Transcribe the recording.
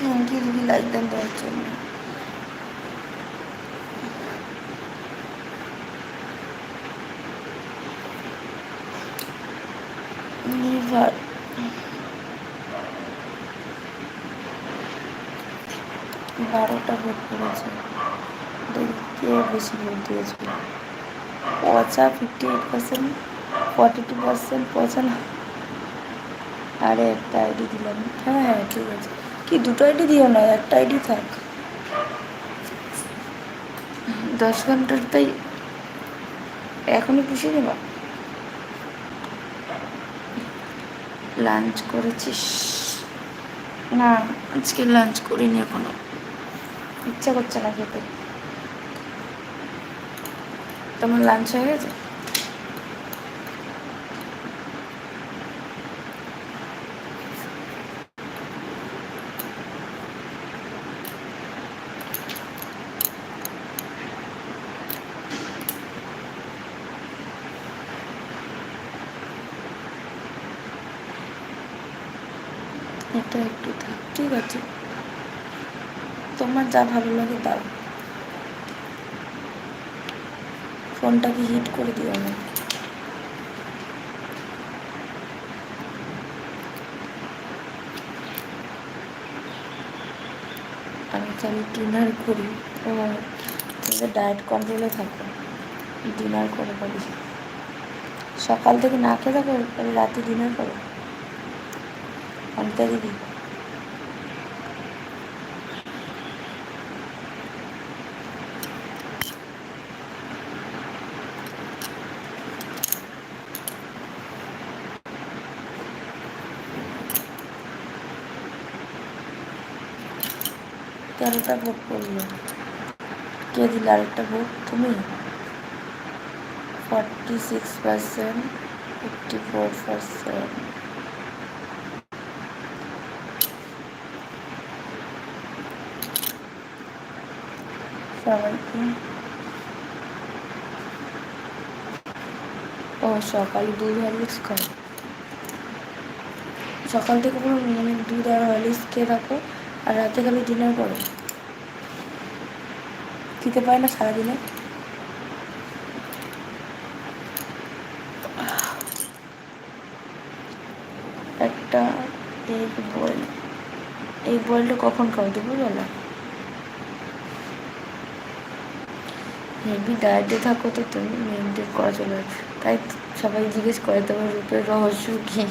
Thank you দিদি like দেন দেওয়ার জন্য। বারোটা ভোট দেখি, কে বেশি ভোট দিয়েছে? পচা fifty eight percent forty two percent পচা না। আরে একটা আইডি দিলাম। হ্যাঁ হ্যাঁ ঠিক আছে। কি দুটো আইডি দিও না? একটা আইডি থাক। দশ ঘণ্টার তাই এখনই পুষিয়ে দেবা লাঞ্চ করেছিস? না। আজকে লাঞ্চ করিনি এখনও। ইচ্ছা করছে না খেতে। তোমার লাঞ্চ হয়ে গেছে? এটা একটু থাক, ঠিক আছে। তোমার যা ভালো লাগে দাও। ফোনটাকে হিট করে দিও না আমি ডিনার করি। ও ডায়েট কন্ট্রোলে থাকো। ডিনার করে পারি সকাল থেকে না খেয়ে থাকো রাতে ডিনার করো। অনিতা দিদি তেরোটা ভোট পড়ল কে দিল আরেকটা ভোট তুমি forty six percent fifty four percent সবাইকে। ও, সকালে দুধ হরলিক্স খাও সকাল থেকে মানে দুধ আর হরলিক্স খেয়ে রাখো আর রাতে খালি ডিনার করো। খেতে পারে না সারাদিনে। একটা এগ বয়েল এই বয়েলটা কখন খাও দুপুরবেলা? হেভি ডায়েটে থাকো তো তুমি মেনটেন করা চলে তাই সবাই জিজ্ঞেস করে তোমার রূপের রহস্য কী?